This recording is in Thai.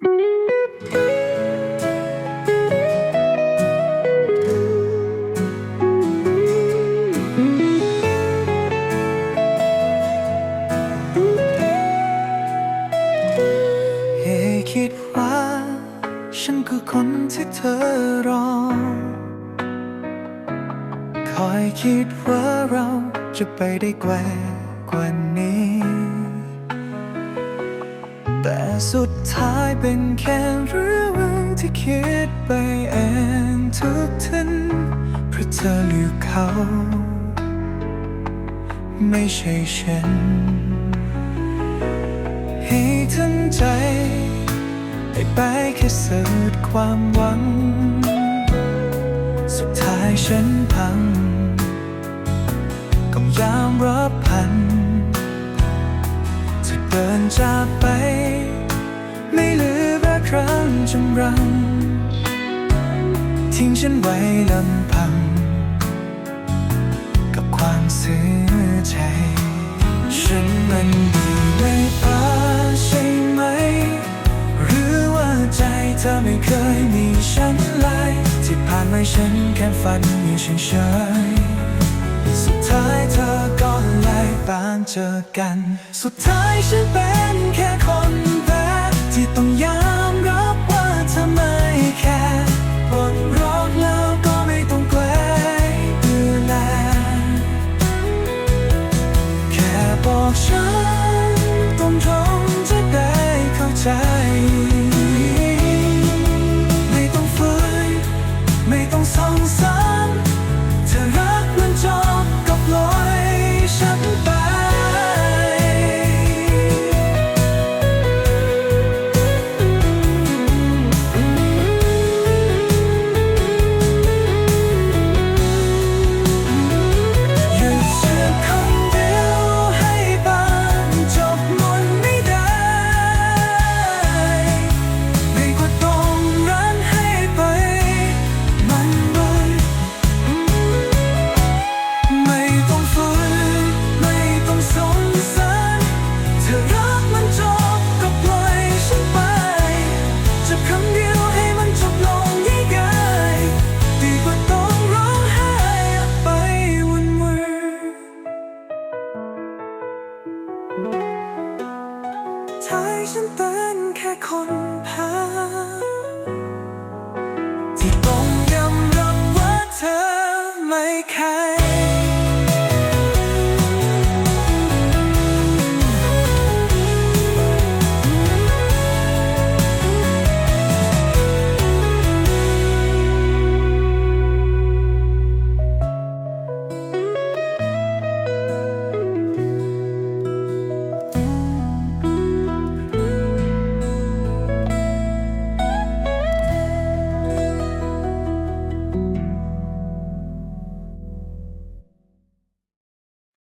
เฮ้คิดว่า ฉันคือคนที่เธอรอ คอยคิดว่าเราจะไปได้ไกลกว่านี้ แต่สุดท้ายเป็นแค่เรื่องที่คิดไปเองทุกทันเพราะเธอเลือกเขา ไม่ใช่ฉัน ให้ทั้งใจให้ไปแค่เสิร์ชความหวัง สุดท้ายฉันพัง ก็ยอมรับพัน เดินจากไป ไม่เหลือแม้ครั้งจำรัง ทิ้งฉันไว้ลำพัง กับความเสียใจ ฉันมันดีไม่พอใช่ไหม หรือว่าใจเธอไม่เคยมีฉันเลยที่ผ่านมาฉันแค่ฝันอยู่เฉยๆ เลยปานเจอกัน สุดท้ายฉันเป็นแค่คน ท้ายฉันเป็นแค่คนแพ้